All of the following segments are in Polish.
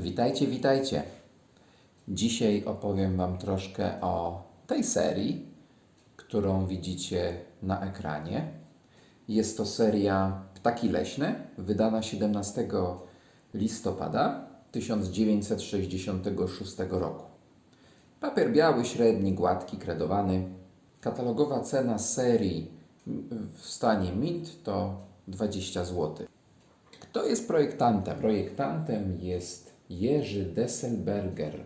Witajcie, witajcie. Dzisiaj opowiem Wam troszkę o tej serii, którą widzicie na ekranie. Jest to seria Ptaki Leśne, wydana 17 listopada 1966 roku. Papier biały, średni, gładki, kredowany. Katalogowa cena serii w stanie Mint to 20 zł. Kto jest projektantem? Projektantem jest Jerzy Desselberger.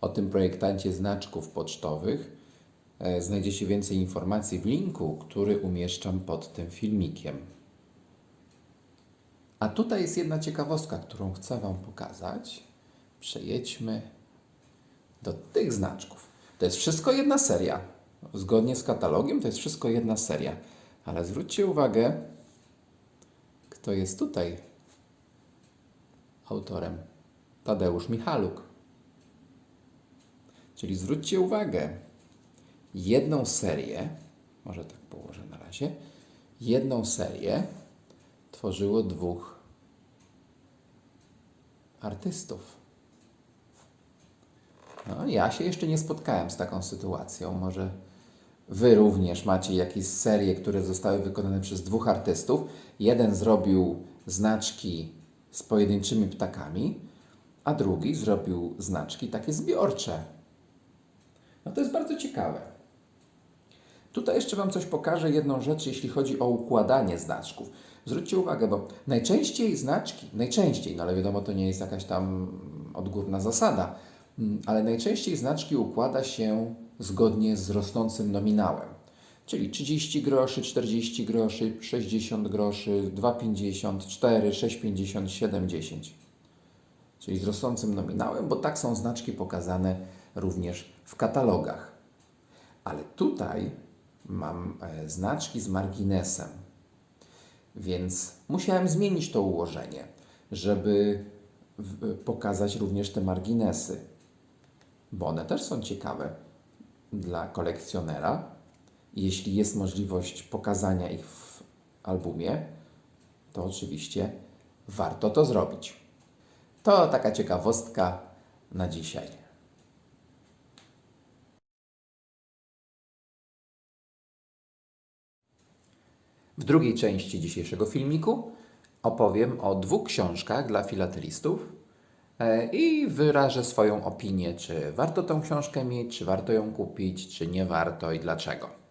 O tym projektancie znaczków pocztowych e, znajdziecie więcej informacji w linku, który umieszczam pod tym filmikiem. A tutaj jest jedna ciekawostka, którą chcę Wam pokazać. Przejedźmy do tych znaczków. To jest wszystko jedna seria. Zgodnie z katalogiem to jest wszystko jedna seria. Ale zwróćcie uwagę, kto jest tutaj autorem. Tadeusz Michaluk. Czyli zwróćcie uwagę, jedną serię, może tak położę na razie, jedną serię tworzyło dwóch artystów. No, ja się jeszcze nie spotkałem z taką sytuacją. Może Wy również macie jakieś serie, które zostały wykonane przez dwóch artystów. Jeden zrobił znaczki z pojedynczymi ptakami, a drugi zrobił znaczki takie zbiorcze. No to jest bardzo ciekawe. Tutaj jeszcze Wam coś pokażę, jedną rzecz, jeśli chodzi o układanie znaczków. Zwróćcie uwagę, bo najczęściej znaczki, najczęściej, no ale wiadomo, to nie jest jakaś tam odgórna zasada, mm, ale najczęściej znaczki układa się zgodnie z rosnącym nominałem. Czyli 30 groszy, 40 groszy, 60 groszy, 2,50, 4, 6,50, 7,10. Czyli z rosnącym nominałem, bo tak są znaczki pokazane również w katalogach. Ale tutaj mam e, znaczki z marginesem, więc musiałem zmienić to ułożenie, żeby w- pokazać również te marginesy, bo one też są ciekawe dla kolekcjonera. Jeśli jest możliwość pokazania ich w albumie, to oczywiście warto to zrobić. To taka ciekawostka na dzisiaj. W drugiej części dzisiejszego filmiku opowiem o dwóch książkach dla filatelistów e, i wyrażę swoją opinię, czy warto tą książkę mieć, czy warto ją kupić, czy nie warto i dlaczego.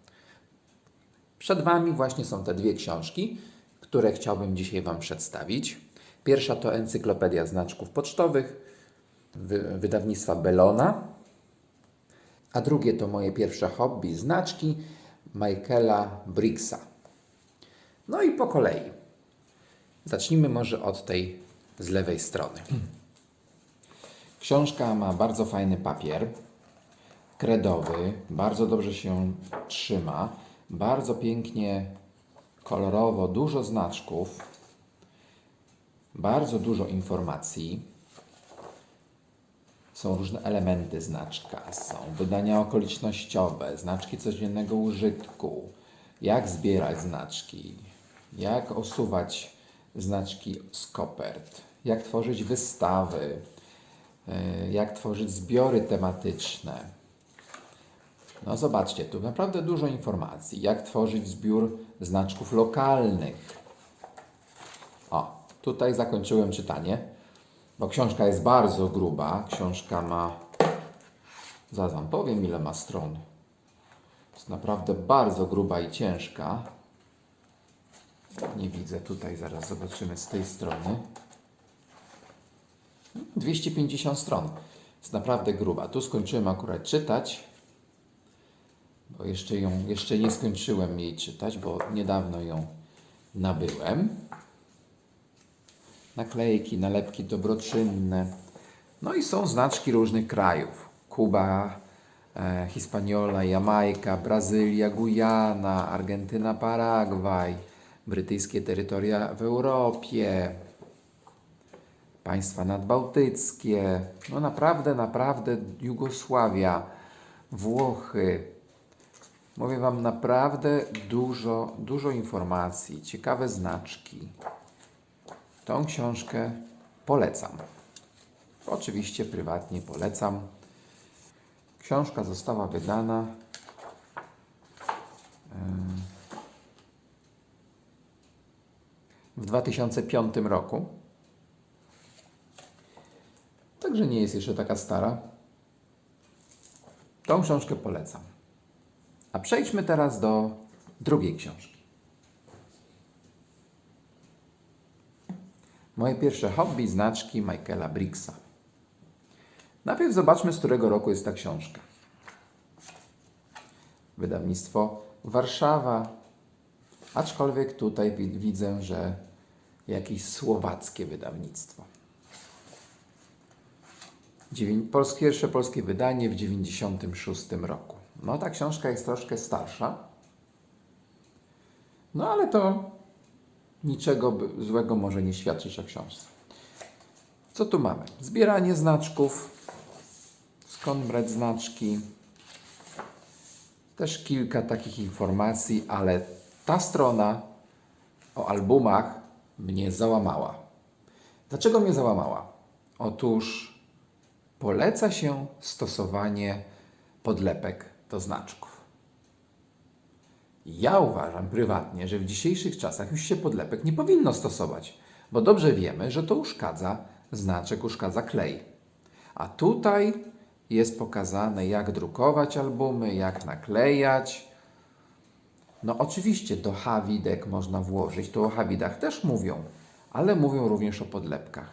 Przed Wami właśnie są te dwie książki, które chciałbym dzisiaj Wam przedstawić. Pierwsza to Encyklopedia Znaczków Pocztowych wy- wydawnictwa Bellona, a drugie to moje pierwsze hobby znaczki Michaela Briggsa. No i po kolei. Zacznijmy może od tej z lewej strony. Książka ma bardzo fajny papier, kredowy, bardzo dobrze się trzyma, bardzo pięknie, kolorowo, dużo znaczków, bardzo dużo informacji. Są różne elementy znaczka, są wydania okolicznościowe, znaczki codziennego użytku, jak zbierać znaczki, jak osuwać znaczki z kopert, jak tworzyć wystawy, y, jak tworzyć zbiory tematyczne. No zobaczcie, tu naprawdę dużo informacji. Jak tworzyć zbiór znaczków lokalnych. O, tutaj zakończyłem czytanie, bo książka jest bardzo gruba. Książka ma, zaraz wam powiem ile ma stron. Jest naprawdę bardzo gruba i ciężka. Nie widzę tutaj, zaraz zobaczymy z tej strony. 250 stron. Jest naprawdę gruba. Tu skończyłem akurat czytać, bo jeszcze ją, jeszcze nie skończyłem jej czytać, bo niedawno ją nabyłem. Naklejki, nalepki dobroczynne. No i są znaczki różnych krajów. Kuba, e, Hispaniola, Jamajka, Brazylia, Gujana, Argentyna, Paragwaj, brytyjskie terytoria w Europie, państwa nadbałtyckie, no naprawdę, naprawdę Jugosławia, Włochy. Mówię Wam naprawdę dużo, dużo informacji, ciekawe znaczki. Tą książkę polecam. Oczywiście prywatnie polecam. Książka została wydana w 2005 roku. Także nie jest jeszcze taka stara. Tą książkę polecam. A przejdźmy teraz do drugiej książki. Moje pierwsze hobby znaczki Michaela Briggsa. Najpierw zobaczmy, z którego roku jest ta książka. Wydawnictwo Warszawa, aczkolwiek tutaj wi- widzę, że jakieś słowackie wydawnictwo. Dziewię- Pols- Pierwsze polskie wydanie w 1996 roku. No, ta książka jest troszkę starsza. No, ale to niczego złego może nie świadczyć o książce. Co tu mamy? Zbieranie znaczków, skąd brać znaczki. Też kilka takich informacji, ale ta strona o albumach mnie załamała. Dlaczego mnie załamała? Otóż poleca się stosowanie podlepek do znaczków. Ja uważam prywatnie, że w dzisiejszych czasach już się podlepek nie powinno stosować, bo dobrze wiemy, że to uszkadza znaczek, uszkadza klej. A tutaj jest pokazane, jak drukować albumy, jak naklejać. No oczywiście do hawidek można włożyć, to o hawidach też mówią, ale mówią również o podlepkach.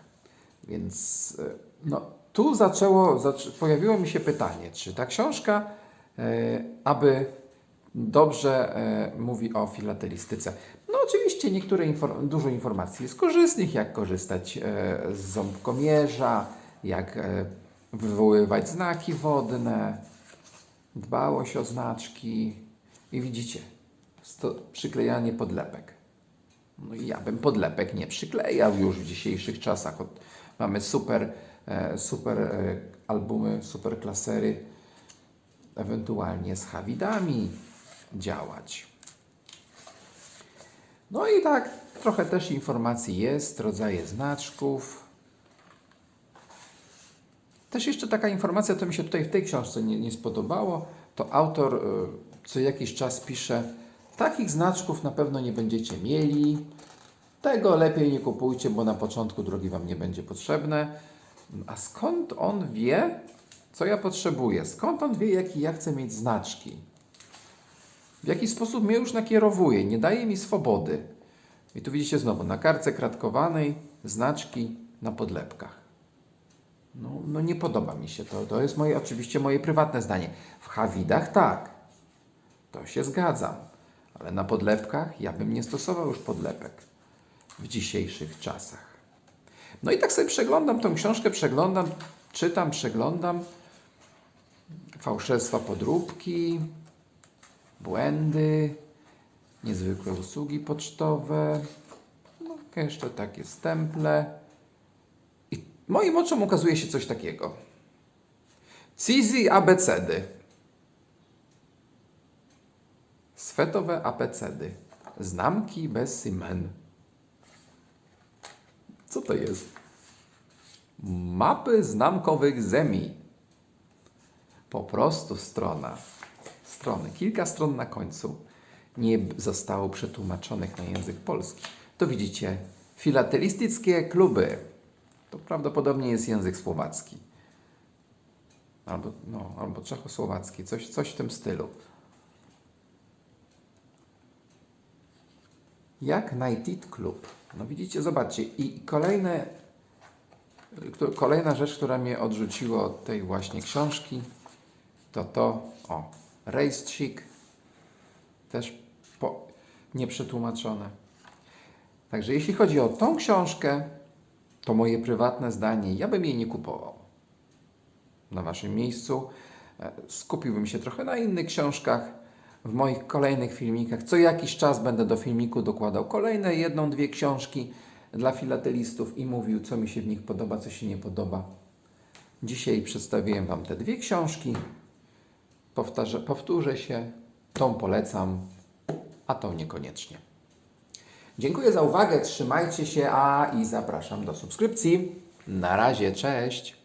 Więc e, no, tu zaczęło, zac- pojawiło mi się pytanie, czy ta książka, aby dobrze e, mówi o filatelistyce. No oczywiście niektóre infor- dużo informacji jest korzystnych, jak korzystać e, z ząbkomierza, jak e, wywoływać znaki wodne, dbałość o znaczki i widzicie, przyklejanie podlepek. No i ja bym podlepek nie przyklejał już w dzisiejszych czasach. Mamy super, e, super e, albumy, super klasery, ewentualnie z hawidami działać. No i tak, trochę też informacji jest, rodzaje znaczków. Też jeszcze taka informacja, to mi się tutaj w tej książce nie, nie spodobało, to autor y, co jakiś czas pisze, takich znaczków na pewno nie będziecie mieli, tego lepiej nie kupujcie, bo na początku drogi Wam nie będzie potrzebne. A skąd on wie, co ja potrzebuję? Skąd on wie, jaki ja chcę mieć znaczki? W jaki sposób mnie już nakierowuje, nie daje mi swobody. I tu widzicie znowu na kartce kratkowanej znaczki na podlepkach. No, no nie podoba mi się to. To jest moje, oczywiście moje prywatne zdanie. W hawidach tak. To się zgadzam. Ale na podlepkach ja bym nie stosował już podlepek w dzisiejszych czasach. No i tak sobie przeglądam tą książkę, przeglądam, czytam, przeglądam. Fałszerstwa podróbki, błędy, niezwykłe usługi pocztowe, no jeszcze takie stemple. I moim oczom ukazuje się coś takiego. CIZI abecedy. Swetowe abecedy. Znamki bez symen. Co to jest? Mapy znamkowych zemi. Po prostu strona. Strony. Kilka stron na końcu nie zostało przetłumaczonych na język polski. To widzicie, filatelistyczne kluby. To prawdopodobnie jest język słowacki. Albo, no, albo czechosłowacki, coś, coś w tym stylu. Jak Nightit Club. No widzicie, zobaczcie. I kolejne, któ- kolejna rzecz, która mnie odrzuciła od tej właśnie książki, to to, o, rejstrik, też po, nieprzetłumaczone. Także jeśli chodzi o tą książkę, to moje prywatne zdanie, ja bym jej nie kupował. Na waszym miejscu e, skupiłbym się trochę na innych książkach. W moich kolejnych filmikach, co jakiś czas będę do filmiku dokładał kolejne jedną, dwie książki dla filatelistów i mówił, co mi się w nich podoba, co się nie podoba. Dzisiaj przedstawiłem Wam te dwie książki. Powtarzę, powtórzę się, tą polecam, a tą niekoniecznie. Dziękuję za uwagę, trzymajcie się, a i zapraszam do subskrypcji. Na razie, cześć!